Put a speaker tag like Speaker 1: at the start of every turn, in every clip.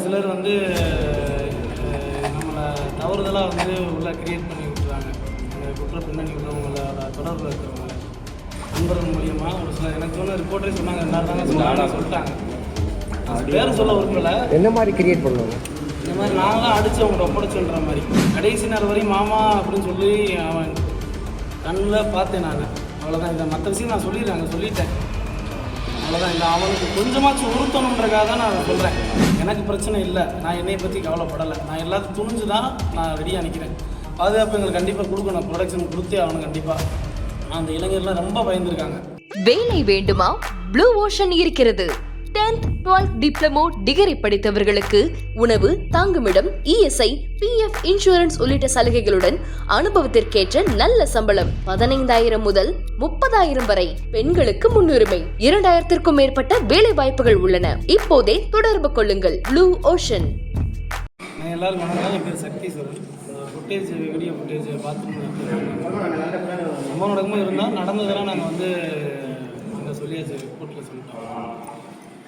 Speaker 1: சிலர் வந்து நம்மளை தவறுதலாக வந்து உள்ள கிரியேட் பண்ணி விட்டுறாங்க. இந்த குற்ற பின்னணி உள்ளவங்களோட தொடர்பில் இருக்கிறவங்கள நண்பர்கள் மூலியமாக ஒரு சில எனக்கு சொன்ன ரிப்போர்ட்டே சொன்னாங்க என்ன தாங்க சொன்னாங்க சொல்லிட்டாங்க. பேர் சொல்ல விரும்பல.
Speaker 2: என்ன மாதிரி கிரியேட் பண்ணுவாங்க?
Speaker 1: இந்த மாதிரி நாங்களாம் அடித்து அவங்கள்ட்ட ஒப்படைச்சுன்ற மாதிரி. கடைசி நேரம் வரையும் மாமா அப்படின்னு சொல்லி அவன் கண்ணில் பார்த்தேன் நான். அவ்வளோதான் இந்த மற்ற விஷயம் நான் சொல்லிடுறேன் சொல்லிட்டேன். அவ்வளோதான் இந்த அவனுக்கு கொஞ்சமாச்சும் உறுத்தணுன்றக்காக தான் நான் சொல்கிறேன் எனக்கு பிரச்சனை இல்லை. நான் என்னையை பற்றி கவலைப்படலை. நான் எல்லாத்தையும் துணிஞ்சு தான் நான் ரெடியாக நிற்கிறேன் பாதுகாப்பு எங்களுக்கு கண்டிப்பாக கொடுக்கணும். ப்ரொடக்ஷன் கொடுத்தே ஆகணும் கண்டிப்பாக அந்த இளைஞர்லாம் ரொம்ப பயந்துருக்காங்க.
Speaker 3: வேலை வேண்டுமா? ப்ளூ ஓஷன் இருக்கிறது. 10th 12th டிப்ளமோ டிகிரி படித்தவர்களுக்கு உணவு தங்குமிடம் இஎஸ்ஐ பிஎஃப் இன்சூரன்ஸ் உள்ளிட்ட சலுகைகளுடன் அனுபவத்திற்கேற்ற நல்ல சம்பளம் பதினைந்தாயிரம் முதல் முப்பதாயிரம் வரை பெண்களுக்கு முன்னுரிமை. இரண்டாயிரத்திற்கும் மேற்பட்ட வேலை வாய்ப்புகள் உள்ளன. இப்போதே தொடர்பு கொள்ளுங்கள். ப்ளூ ஓஷன்
Speaker 1: எல்லாரும் வணக்கம். என் பேர் Sakthi sir footage video footage பார்த்துட்டு நம்ம நடக்கும்போது இருந்தால் நடந்ததெல்லாம் நாங்கள் வந்து அங்கே சொல்லியாச்சு ரிப்போர்ட்டில் சொல்லிட்டோம்.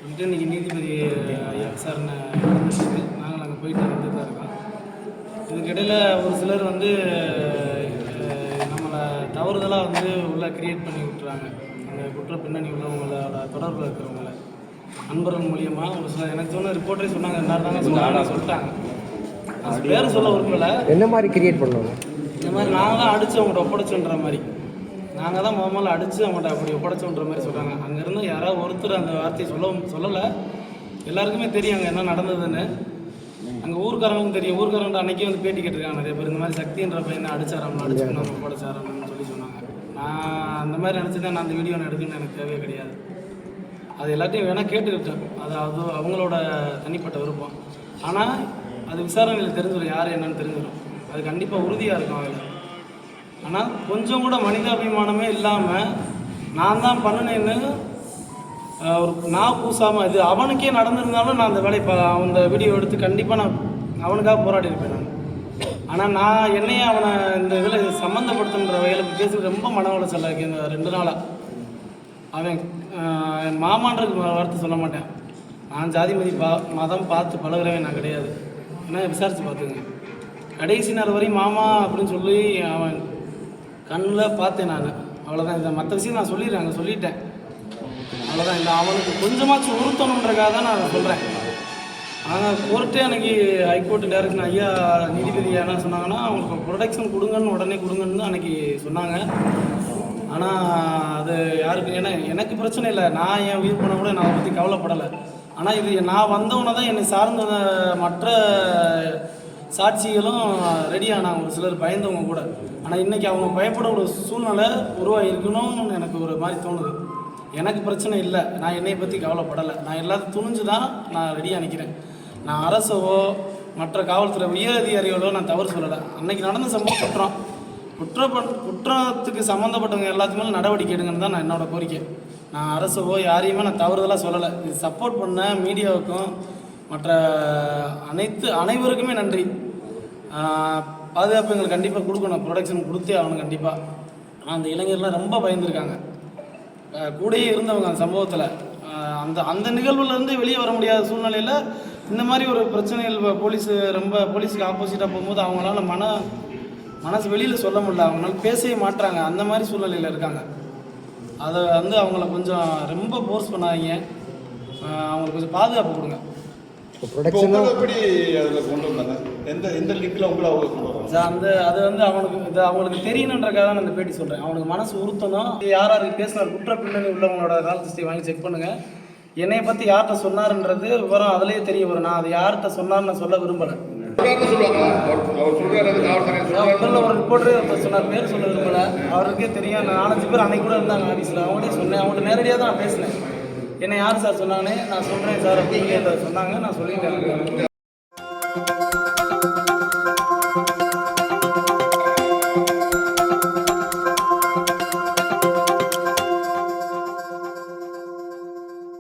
Speaker 1: சொல்லிட்டு இன்றைக்கி நீதிபதி ஐயா விசாரணை நாங்கள் அங்கே போயிட்டு வந்து தான் இருக்கோம். இதுக்கிடையில் ஒரு சிலர் வந்து நம்மளை தவறுதலாக வந்து உள்ள கிரியேட் பண்ணி விட்டுறாங்க. அந்த குற்ற பின்னணி உள்ளவங்களோட தொடர்பில் இருக்கிறவங்கள. நண்பர்கள் மூலியமாக ஒரு சில எனக்கு சொன்ன ரிப்போர்ட்டே சொன்னாங்க என்ன தாங்க சொன்னாங்க சொல்லிட்டாங்க. பேர் சொல்ல விரும்பல.
Speaker 2: என்ன மாதிரி கிரியேட் பண்ணுவாங்க?
Speaker 1: இந்த மாதிரி நாங்கள் தான் அடித்து அவங்கள்ட்ட ஒப்படைச்சோன்ற மாதிரி. நாங்கள் தான் முதல்ல அடித்து அவங்கள்ட்ட அப்படி ஒப்படைச்சோன்ற மாதிரி சொல்கிறாங்க அங்கேருந்து யாராவது ஒருத்தர் அந்த வார்த்தையை சொல்ல சொல்லலை. எல்லாருக்குமே தெரியும் அங்கே என்ன நடந்ததுன்னு. அங்கே ஊர்க்காரங்களுக்கும் தெரியும். ஊர்க்காரங்க அன்னைக்கே வந்து பேட்டி கேட்டிருக்காங்க நிறைய பேர். இந்த மாதிரி சக்தின்ற பையனை அடிச்சாராம் அடிச்சு நம்ம ஒப்படைச்சாராம்னு சொல்லி சொன்னாங்க. நான் அந்த மாதிரி நினச்சி தான் நான் அந்த வீடியோ எடுக்கணும்னு எனக்கு தேவையே கிடையாது. அது எல்லாத்தையும் வேணால் கேட்டுக்கிட்டேன். அது அது அவங்களோட தனிப்பட்ட விருப்பம். ஆனால் அது விசாரணையில் தெரிஞ்சிடும் யார் என்னன்னு தெரிஞ்சிடும் அது கண்டிப்பாக உறுதியாக இருக்கும் அதில் ஆனால் கொஞ்சம் கூட மனிதாபிமானமே இல்லாமல் நான் தான் பண்ணினேன்னு ஒரு நான் பூசாமல் இது அவனுக்கே நடந்திருந்தாலும் நான் அந்த வேலையை அந்த வீடியோ எடுத்து கண்டிப்பாக நான் அவனுக்காக போராடி இருப்பேன் நான். ஆனால் நான் என்னையே அவனை இந்த இதில் சம்மந்தப்படுத்துன்ற வகையில் பேசி ரொம்ப மன உளைச்சல் இருக்கு இந்த ரெண்டு நாளாக அவன் என் மாமான்றது வார்த்தை சொல்ல மாட்டேன். நான் ஜாதி மதி பா மதம் பார்த்து பழகிறவன் நான் கிடையாது. ஏன்னா விசாரித்து பார்த்துங்க கடைசி நேரம் வரையும் மாமா அப்படின்னு சொல்லி அவன் கண்ணில் பார்த்தேன் நான். அவ்வளோதான் இந்த மற்ற விஷயம் நான் சொல்லிடுறேன். அங்கே சொல்லிட்டேன். அவ்வளோதான் இந்த அவனுக்கு கொஞ்சமாச்சும் உறுத்தணுன்றக்காக தான் நான் சொல்கிறேன் ஆனால் கோர்ட்டே அன்னைக்கு ஹைகோர்ட் டேரக்ஷன் ஐயா நீதிபதி என்ன சொன்னாங்கன்னா அவங்களுக்கு ப்ரொடெக்ஷன் கொடுங்கன்னு உடனே கொடுங்கன்னு தான் அன்னைக்கு சொன்னாங்க. ஆனால் அது யாருக்கு ஏன்னா எனக்கு பிரச்சனை இல்லை. நான் என் உயிர் பண்ண கூட நான் அதை பற்றி கவலைப்படலை. ஆனால் இது நான் வந்தவொன்னே தான் என்னை சார்ந்த மற்ற சாட்சிகளும் ரெடி ஆனாங்க ஒரு சிலர் பயந்தவங்க கூட. ஆனால் இன்றைக்கி அவங்க பயப்பட ஒரு சூழ்நிலை உருவாகிருக்கணும்னு எனக்கு ஒரு மாதிரி தோணுது. எனக்கு பிரச்சனை இல்லை. நான் என்னை பற்றி கவலைப்படலை. நான் எல்லாத்தையும் துணிஞ்சு தான் நான் ரெடியாக நிற்கிறேன் நான் அரசவோ மற்ற காவல்துறை உயர் அதிகாரிகளோ நான் தவறு சொல்லலை. அன்னைக்கு நடந்த சம்பவம் குற்றம். குற்ற குற்றத்துக்கு சம்மந்தப்பட்டவங்க எல்லாத்துக்குமே நடவடிக்கை எடுங்கன்னு தான் நான் என்னோடய கோரிக்கை. நான் அரசவோ யாரையுமே நான் தவறுதலாக சொல்லலை. இது சப்போர்ட் பண்ண மீடியாவுக்கும் மற்ற அனைத்து அனைவருக்குமே நன்றி. பாதுகாப்பு எங்களுக்கு கண்டிப்பாக கொடுக்கணும். ப்ரொடக்ஷன் கொடுத்தே ஆகணும் கண்டிப்பாக ஆனால் அந்த இளைஞர்லாம் ரொம்ப பயந்துருக்காங்க. கூடயே இருந்தவங்க அந்த சம்பவத்தில். அந்த அந்த நிகழ்வுலேருந்து வெளியே வர முடியாத சூழ்நிலையில் இந்த மாதிரி ஒரு பிரச்சனைகள் வ- போலீஸ் ரொம்ப போலீஸுக்கு ஆப்போசிட்டாக போகும்போது அவங்களால மன மனசு வெளியில் சொல்ல முடியல. அவங்களால பேசவே மாட்டுறாங்க அந்த மாதிரி சூழ்நிலையில் இருக்காங்க. அதை வந்து அவங்கள கொஞ்சம் ரொம்ப ஃபோர்ஸ் பண்ணாதீங்க. அவங்களுக்கு கொஞ்சம் பாதுகாப்பு கொடுங்க.
Speaker 2: ப்ரொடக்ஷனும்
Speaker 4: எப்படி அதில் கொண்டு வந்தாங்க? எந்த எந்த லிங்கில் உங்களை அவங்க கொண்டு வராங்க?
Speaker 1: சார் அந்த அது வந்து அவனுக்கு இது அவங்களுக்கு தெரியணுன்றக்காக தான் நான் இந்த பேட்டி சொல்கிறேன் அவனுக்கு மனசு உறுத்தணும். யார் யாருக்கு பேசினார்? குற்ற பின்னணி உள்ளவங்களோட கால் ஹிஸ்ட்ரி வாங்கி செக் பண்ணுங்க. என்னைய பற்றி யார்கிட்ட சொன்னாருன்றது விவரம் அதிலேயே தெரிய வரும். நான் அது யார்கிட்ட சொன்னார்னு நான் சொல்ல விரும்பலை. முதல்ல ஒரு ரிப்போர்ட்டரே சொன்னார். பேர் சொல்ல விரும்பல. அவருக்கே தெரியும். நான் நாலஞ்சு பேர் அன்னைக்கு கூட இருந்தாங்க ஆஃபீஸில் அவங்கள்ட்ட சொன்னேன். அவங்கள்ட்ட நேரடியாக தான் நான் பேசினேன். என்னை யார் சார் சொன்னாங்கன்னு நான் சொல்கிறேன் சார் அப்படின்னு சொன்னாங்க நான் சொல்லிட்டேன்.